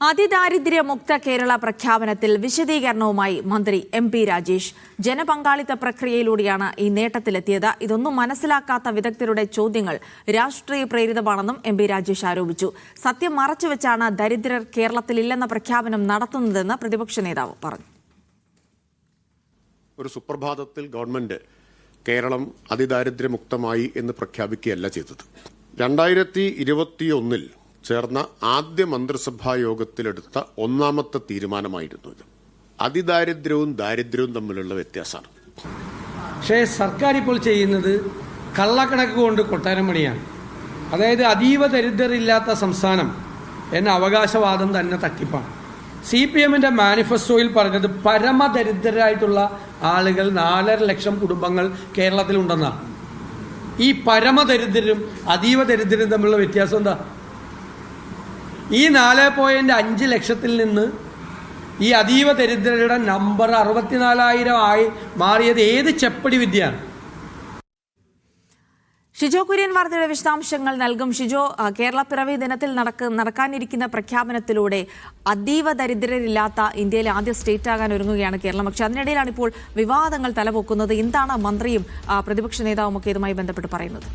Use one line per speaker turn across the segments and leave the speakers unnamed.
അതിദാരിദ്ര്യമുക്ത കേരള പ്രഖ്യാപനത്തിൽ വിശദീകരണവുമായി മന്ത്രി എം പി രാജേഷ്. ജനപങ്കാളിത്ത പ്രക്രിയയിലൂടെയാണ് ഈ നേട്ടത്തിലെത്തിയത്. ഇതൊന്നും മനസ്സിലാക്കാത്ത വിദഗ്ധരുടെ ചോദ്യങ്ങൾ രാഷ്ട്രീയ പ്രേരിതമാണെന്നും എം പി രാജേഷ് ആരോപിച്ചു. സത്യം മറച്ചുവെച്ചാണ് ദരിദ്രർ കേരളത്തിലില്ലെന്ന പ്രഖ്യാപനം നടത്തുന്നതെന്ന് പ്രതിപക്ഷ നേതാവ് പറഞ്ഞു.
ഒരു സുപ്രഭാതത്തിൽ ഗവൺമെന്റ് കേരളം അതിദാരിദ്ര്യമുക്തമായി എന്ന് പ്രഖ്യാപിക്കുകയല്ല ചെയ്തത്. രണ്ടായിരത്തി ഇരുപത്തിയൊന്നിൽ ചേർന്ന ആദ്യ മന്ത്രിസഭാ യോഗത്തിലെടുത്ത ഒന്നാമത്തെ തീരുമാനമായിരുന്നു ഇത്. അതിദാരിദ്ര്യവും ദാരിദ്ര്യവും തമ്മിലുള്ള വ്യത്യാസമാണ്
പക്ഷേ സർക്കാർ ഇപ്പോൾ ചെയ്യുന്നത് കള്ളക്കണക്ക് കൊണ്ട് കൊട്ടാരം പണിയാണ്. അതായത് അതീവ ദരിദ്രരില്ലാത്ത സംസ്ഥാനം എന്ന അവകാശവാദം തന്നെ തട്ടിപ്പാണ്. സി പി എമ്മിന്റെ മാനിഫെസ്റ്റോയിൽ പറഞ്ഞത് പരമദരിദ്രരായിട്ടുള്ള ആളുകൾ നാലര ലക്ഷം കുടുംബങ്ങൾ കേരളത്തിലുണ്ടെന്നാണ്. ഈ പരമദരിദ്രരും അതീവ ദരിദ്രരും തമ്മിലുള്ള വ്യത്യാസം എന്താ? ഈ നാല് പോയിന്റ് അഞ്ച് ലക്ഷത്തിൽ നിന്ന് ഈ അതീവ ദരിദ്രരുടെ നമ്പർ അറുപത്തിനാലായിരം ആയി മാറിയത് ഏത് ചെപ്പടി വിദ്യയാണ്?
ഷിജോ കുര്യൻ വാർത്തയുടെ വിശദാംശങ്ങൾ നൽകും. ഷിജോ കേരള പിറവി ദിനത്തിൽ നടക്ക നടക്കാനിരിക്കുന്ന പ്രഖ്യാപനത്തിലൂടെ അതീവ ദരിദ്രരില്ലാത്ത ഇന്ത്യയിലെ ആദ്യ സ്റ്റേറ്റ് ആകാൻ ഒരുങ്ങുകയാണ് കേരളം. പക്ഷേ അതിനിടയിലാണ് ഇപ്പോൾ വിവാദങ്ങൾ തലപൊക്കുന്നത്. എന്താണ് മന്ത്രിയും പ്രതിപക്ഷ നേതാവും ഒക്കെ ഇതുമായി ബന്ധപ്പെട്ട് പറയുന്നത്?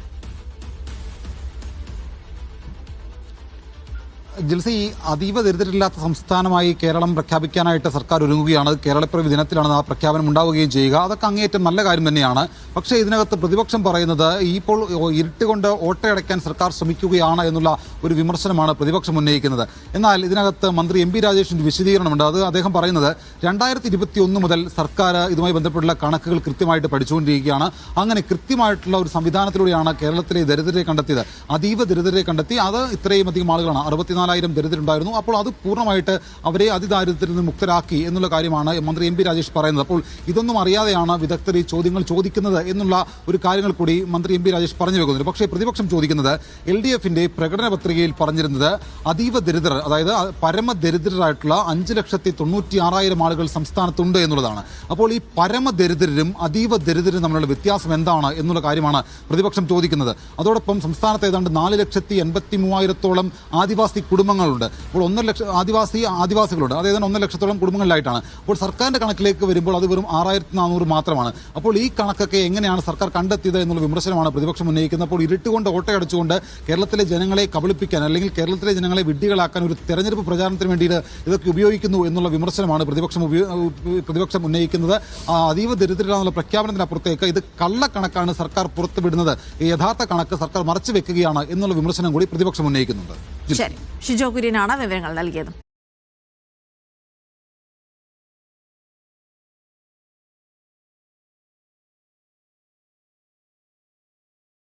ജിൽസി അതീവ ദരിദ്രരില്ലാത്ത സംസ്ഥാനമായി കേരളം പ്രഖ്യാപിക്കാനായിട്ട് സർക്കാർ ഒരുങ്ങുകയാണ്. കേരളപ്പിറവി ദിനത്തിലാണ് ആ പ്രഖ്യാപനം ഉണ്ടാവുകയും ചെയ്യുക. അതൊക്കെ അങ്ങേയറ്റം നല്ല കാര്യം തന്നെയാണ്. പക്ഷേ ഇതിനകത്ത് പ്രതിപക്ഷം പറയുന്നത് ഇപ്പോൾ ഇരുട്ടുകൊണ്ട് ഓട്ടയടയ്ക്കാൻ സർക്കാർ ശ്രമിക്കുകയാണ് എന്നുള്ള ഒരു വിമർശനമാണ് പ്രതിപക്ഷം ഉന്നയിക്കുന്നത്. എന്നാൽ ഇതിനകത്ത് മന്ത്രി എം പി രാജേഷിന്റെ വിശദീകരണമുണ്ട്. അത് അദ്ദേഹം പറയുന്നത് രണ്ടായിരത്തി ഇരുപത്തി ഒന്ന് മുതൽ സർക്കാർ ഇതുമായി ബന്ധപ്പെട്ടുള്ള കണക്കുകൾ കൃത്യമായിട്ട് പഠിച്ചുകൊണ്ടിരിക്കുകയാണ്. അങ്ങനെ കൃത്യമായിട്ടുള്ള ഒരു സംവിധാനത്തിലൂടെയാണ് കേരളത്തിലെ ദരിദ്രരെ കണ്ടെത്തിയത്. അതീവ ദരിദ്രരെ കണ്ടെത്തി. അത് ഇത്രയും അധികം ആളുകളാണ്. അറുപത്തിനാലായിരം ദരിദ്രരുണ്ടായിരുന്നു. അപ്പോൾ അത് പൂർണമായിട്ട് അവരെ അതിദാരിദ്ര്യത്തിൽ നിന്ന് മുക്തരാക്കി എന്നുള്ള കാര്യമാണ് മന്ത്രി എം പി രാജേഷ് പറയുന്നത്. അപ്പോൾ ഇതൊന്നും അറിയാതെയാണ് വിദഗ്ധർ ഈ ചോദ്യങ്ങൾ ചോദിക്കുന്നത് എന്നുള്ള ഒരു കാര്യങ്ങൾ കൂടി മന്ത്രി എം പി രാജേഷ് പറഞ്ഞു വെക്കുന്നുണ്ട്. പക്ഷേ പ്രതിപക്ഷം ചോദിക്കുന്നത് എൽ ഡി എഫിന്റെ പ്രകടന പത്രികയിൽ പറഞ്ഞിരുന്നത് അതീവ ദരിദ്രർ അതായത് പരമദരിദ്രരായിട്ടുള്ള അഞ്ച് ലക്ഷത്തി തൊണ്ണൂറ്റി ആറായിരം ആളുകൾ സംസ്ഥാനത്തുണ്ട് എന്നുള്ളതാണ്. അപ്പോൾ ഈ പരമദരിദ്രരും അതീവ ദരിദ്രരും തമ്മിലുള്ള വ്യത്യാസം എന്താണ് എന്നുള്ള കാര്യമാണ് പ്രതിപക്ഷം ചോദിക്കുന്നത്. അതോടൊപ്പം സംസ്ഥാനത്ത് ഏതാണ്ട് നാല് ലക്ഷത്തി എൺപത്തി മൂവായിരത്തോളം ആദിവാസി കുടുംബങ്ങളുണ്ട്. അപ്പോൾ ഒന്നര ലക്ഷം ആദിവാസി ആദിവാസികളുണ്ട്. അതായത് ഒന്നര ലക്ഷത്തോളം കുടുംബങ്ങളിലായിട്ടാണ്. അപ്പോൾ സർക്കാരിന്റെ കണക്കിലേക്ക് വരുമ്പോൾ അത് വെറും ആറായിരത്തി നാനൂറ് മാത്രമാണ്. അപ്പോൾ ഈ കണക്കൊക്കെ എങ്ങനെയാണ് സർക്കാർ കണ്ടെത്തിയത് എന്നുള്ള വിമർശനമാണ് പ്രതിപക്ഷം ഉന്നയിക്കുന്നത്. അപ്പോൾ ഇരുട്ടുകൊണ്ട് ഓട്ടയടച്ചുകൊണ്ട് കേരളത്തിലെ ജനങ്ങളെ കബളിപ്പിക്കാൻ അല്ലെങ്കിൽ കേരളത്തിലെ ജനങ്ങളെ വിഡ്ഢികളാക്കാൻ ഒരു തെരഞ്ഞെടുപ്പ് പ്രചാരണത്തിന് വേണ്ടിയിട്ട് ഇതൊക്കെ ഉപയോഗിക്കുന്നു എന്നുള്ള വിമർശനമാണ് പ്രതിപക്ഷം പ്രതിപക്ഷം ഉന്നയിക്കുന്നത്. ആ അതീവ ദരിദ്രരാണെന്നുള്ള പ്രഖ്യാപനത്തിനപ്പുറത്തേക്ക് ഇത് കള്ളക്കണക്കാണ് സർക്കാർ പുറത്തുവിടുന്നത്. യഥാർത്ഥ കണക്ക് സർക്കാർ മറച്ചു വെക്കുകയാണ് എന്നുള്ള വിമർശനം കൂടി പ്രതിപക്ഷം ഉന്നയിക്കുന്നുണ്ട്.
ശരി. ഷിജോ കുര്യനാണ് വിവരങ്ങൾ നൽകിയത്.